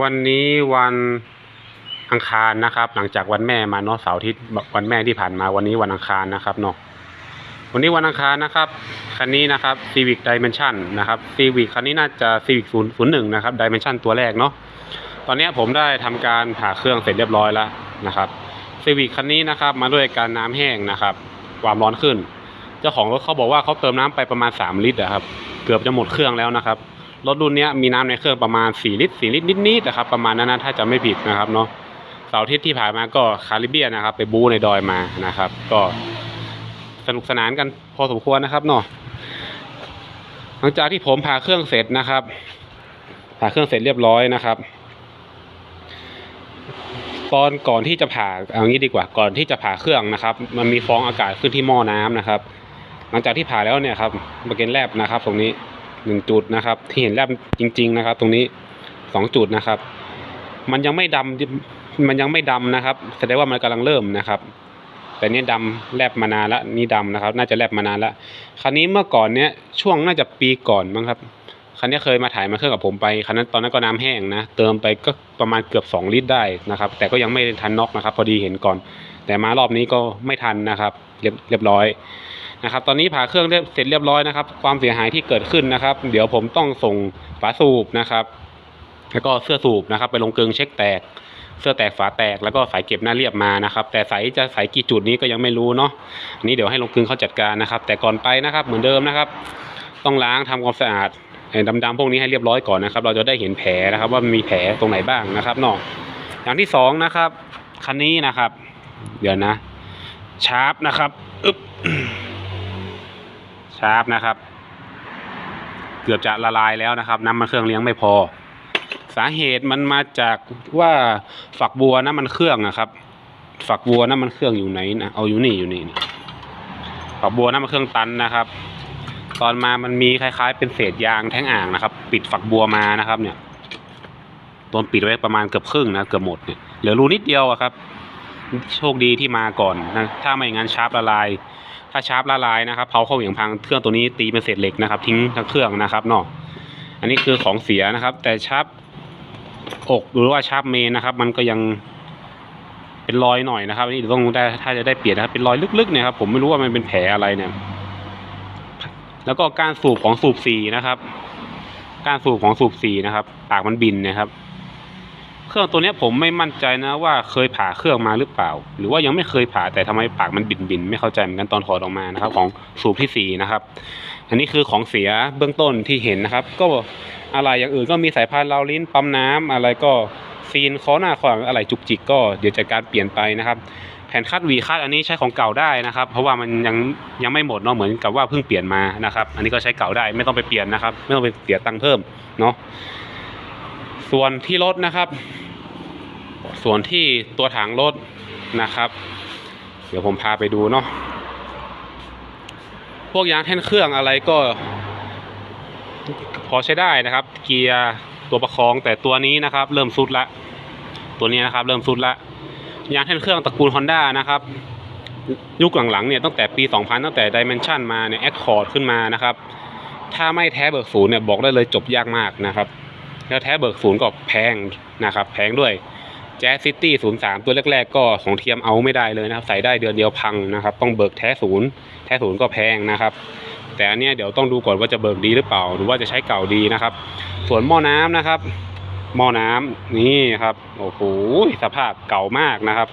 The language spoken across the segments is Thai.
วันนี้วันอังคารนะครับ หลังจากวันแม่มาเนาะเสาร์อาที่วันแม่ที่ผ่านมาวันนี้วันอังคารนะครับเนาะวันนี้วันอังคารนะครับคันนี้นะครับ Civic Dimension นะครับ Civic คันนี้น่าจะ Civic 0 0 1นะครับ Dimension ตัวแรกเนาะตอนนี้ผมได้ทำการผ่าเครื่องเสร็จเรียบร้อยแล้วนะครับ Civic คันนี้นะครับมาด้วยการน้ำแห้งนะครับความร้อนขึ้น เจ้าของรถเขาบอกว่าเขาเติมน้ำไปประมาณ 3 ลิตรอะครับเกือบจะหมดเครื่องแล้วนะครับ รถรุ่นนี้มีน้ำในเครื่องประมาณ 4 ลิตร 4 ลิตรนิดๆนะครับ ประมาณนั้นนะถ้าจะไม่ผิดนะครับเนาะเสาร์อาทิตย์ที่ผ่านมาก็คาริเบียนนะครับ ไปบูในดอยมานะครับ ก็สนุกสนานกันพอสมควรนะครับเนาะหลังจากที่ผมผ่าเครื่องเสร็จนะครับผ่าเครื่องเสร็จเรียบร้อยนะครับ ตอนก่อนที่จะผ่าเอางี้ดีกว่าก่อนที่จะผ่าเครื่องนะครับ มันมีฟองอากาศขึ้นที่หม้อน้ำนะครับ หลังจากที่ผ่าแล้วเนี่ยครับมาเกนแลบนะครับ ตรงนี้ หนึ่งจุดนะครับ ที่เห็นแลบจริง ๆ นะครับ ตรงนี้สองจุดนะครับ มันยังไม่ดำมันยังไม่ดำนะครับ แสดงว่ามันกำลังเริ่มนะครับ แต่นี่ยดำแลบมานานละนี่ดำนะครับ น่าจะแลบมานานละคันนี้เมื่อก่อนเนี้ยช่วงน่าจะปีก่อนมั้งครับคันนี้เคยมาถ่ายมาเครื่องกับผมไปคันนั้นตอนนั้นก็น้ำแห้งนะเติมไปก็ประมาณเกือบ 2 ลิตรได้นะครับ แต่ก็ยังไม่ทันน็อกนะครับ พอดีเห็นก่อน แต่มารอบนี้ก็ไม่ทันนะครับ เรียบเรียบร้อย นะครับตอนนี้ผ่าเครื่องเรียบเสร็จเรียบร้อยนะครับ ความเสียหายที่เกิดขึ้นนะครับ เดี๋ยวผมต้องส่งฝาสูบนะครับ แล้วก็เสื้อสูบนะครับ ไปลงเกลึงเช็คแตก เสื้อแตกฝาแตกแล้วก็สายเก็บหน้าเรียบมานะครับ แต่สายจะสายกี่จุดนี้ก็ยังไม่รู้เนาะอันนี้เดี๋ยวให้ลงกลึงเขาจัดการนะครับ แต่ก่อนไปนะครับ เหมือนเดิมนะครับ ต้องล้างทำความสะอาดไอ้ดำๆพวกนี้ให้เรียบร้อยก่อนนะครับ เราจะได้เห็นแผลนะครับ ว่ามีแผลตรงไหนบ้างนะครับนาะอย่างที่สองนะครับคันนี้นะครับ เดี๋ยวนะชาร์ปนะครับอึ๊บ ชาร์ปนะครับ เกือบจะละลายแล้วนะครับ น้ำมันเครื่องเลี้ยงไม่พอ สาเหตุมันมาจากว่าฝักบัวน้ำมันเครื่องนะครับ ฝักบัวน้ำมันเครื่องอยู่ไหนนะเอาอยู่นี่อยู่นี่ฝักบัวน้ำมันเครื่องตันนะครับ ตอนมามันมีคล้าย ๆ เป็นเศษยางแท่งอ่างนะครับ ปิดฝักบัวมานะครับ เนี่ยตอนปิดไว้ประมาณเกือบครึ่งนะเกือบหมดเนี่ยเหลือรูนิดเดียวอะครับ โชคดีที่มาก่อนนะถ้าไม่อย่างนั้นชาร์ปละลาย ถ้าชาร์ปละลายนะครับเผาเข้าเหวี่ยงพังเครื่องตัวนี้ตีเป็นเศษเหล็กนะครับ ทิ้งทั้งเครื่องนะครับเนาะอันนี้คือของเสียนะครับ แต่ชาร์ปอกหรือว่าชาร์ปเมนนะครับ มันก็ยังเป็นรอยหน่อยนะครับนี่ต้องได้ถ้าจะได้เปลี่ยนนะครับเป็นรอยลึกๆเนี่ยครับผมไม่รู้ว่ามันเป็นแผลอะไรเนี่ย แล้วก็การสูบของสูบสีนะครับ การสูบของสูบสีนะครับ ปากมันบินนะครับ เครื่องตัวนี้ผมไม่มั่นใจนะว่าเคยผ่าเครื่องมาหรือเปล่า หรือว่ายังไม่เคยผ่าแต่ทำไมปากมันบินบินไม่เข้าใจเหมือนกันตอนถอดออกมานะครับ ของสูบที่สี่นะครับ อันนี้คือของเสียเบื้องต้นที่เห็นนะครับ ก็อะไรอย่างอื่นก็มีสายพานราวลิ้นปั๊มน้ำอะไรก็ซีนคอหน้าคอหลังอะไรจุกจิกก็เดี๋ยวจัดการเปลี่ยนไปนะครับ แผ่นคัดวีคัดอันนี้ใช้ของเก่าได้นะครับ เพราะว่ามันยังยังไม่หมดเนาะเหมือนกับว่าเพิ่งเปลี่ยนมานะครับ อันนี้ก็ใช้เก่าได้ไม่ต้องไปเปลี่ยนนะครับ ไม่ต้องไปเสียตังค์เพิ่มเนาะ ส่วนที่รถนะครับ ส่วนที่ตัวถังรถนะครับ เดี๋ยวผมพาไปดูเนาะพวกยางแท่นเครื่องอะไรก็ พอใช้ได้นะครับ เกียร์ตัวประคองแต่ตัวนี้นะครับ เริ่มสุดละ ตัวนี้นะครับ เริ่มสุดละยางแท่นเครื่องตระกูล Honda นะครับ ยุคหลังๆเนี่ยตั้งแต่ปี 2000 ตั้งแต่ Dimension มาเนี่ย Accord ขึ้นมานะครับ ถ้าไม่แท้เบิกศูนย์เนี่ยบอกได้เลยจบยากมากนะครับ แล้วแท้เบิกศูนย์ก็แพงนะครับแพงด้วย Jazz City 03ตัวแรกๆก็ของเทียมเอาไม่ได้เลยนะครับ ใส่ได้เดือนเดียวพังนะครับ ต้องเบิกแท้ศูนย์แท้ศูนย์ก็แพงนะครับ แต่อันเนี้ยเดี๋ยวต้องดูก่อนว่าจะเบิกดีหรือเปล่า หรือว่าจะใช้เก่าดีนะครับ ส่วนหม้อน้ำนะครับ หม้อน้ำนี่ครับโอ้โหสภาพเก่ามากนะครับ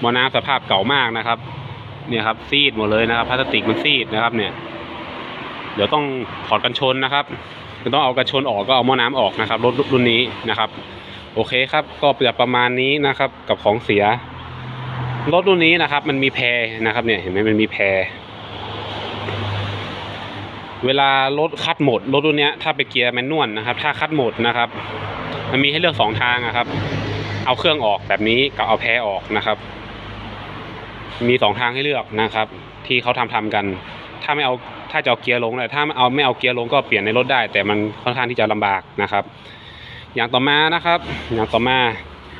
หม้อน้ำสภาพเก่ามากนะครับ เนี่ยครับซีดหมดเลยนะครับพลาสติกมันซีดนะครับเนี่ย เดี๋ยวต้องถอดกันชนนะครับ จะต้องเอากันชนออกก็เอาหม้อน้ำออกนะครับรถรุ่นนี้นะครับ โอเคครับก็จะประมาณนี้นะครับ กับของเสีย รถรุ่นนี้นะครับ มันมีแพรนะครับเนี่ยเห็นไหมมันมีแพร เวลารถคัดโหมดรถรุ่นเนี้ยถ้าไปเกียร์แมนนวลนะครับ ถ้าคัดโหมดนะครับ มันมีให้เลือกสองทางนะครับ เอาเครื่องออกแบบนี้กับเอาแพรออกนะครับ มีสองทางให้เลือกนะครับ ที่เขาทำทำกัน ถ้าไม่เอา ถ้าจะเอาเกียร์ลงเลยถ้าไม่เอาไม่เอาเกียร์ลงก็เปลี่ยนในรถได้ แต่มันค่อนข้างที่จะลำบากนะครับ อย่างต่อมานะครับ อย่างต่อมา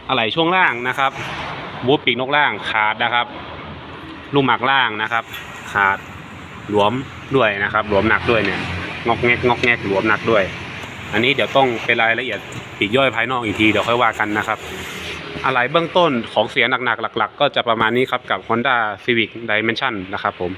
อะไหล่ช่วงล่างนะครับบูทปีกนกล่างขาดนะครับ ลูกหมากล่างนะครับ ขาดหลวมด้วยนะครับหลวมหนักด้วยเนี่ยงอกแงกงอกแงกหลวมหนักด้วย อันนี้เดี๋ยวต้องเป็นรายละเอียดปีกย่อยภายนอกอีกทีเดี๋ยวค่อยว่ากันนะครับอะไรเบื้องต้นของเสียหนักๆหลัก ๆ ก็จะประมาณนี้ครับกับ Honda Civic Dimension นะครับผม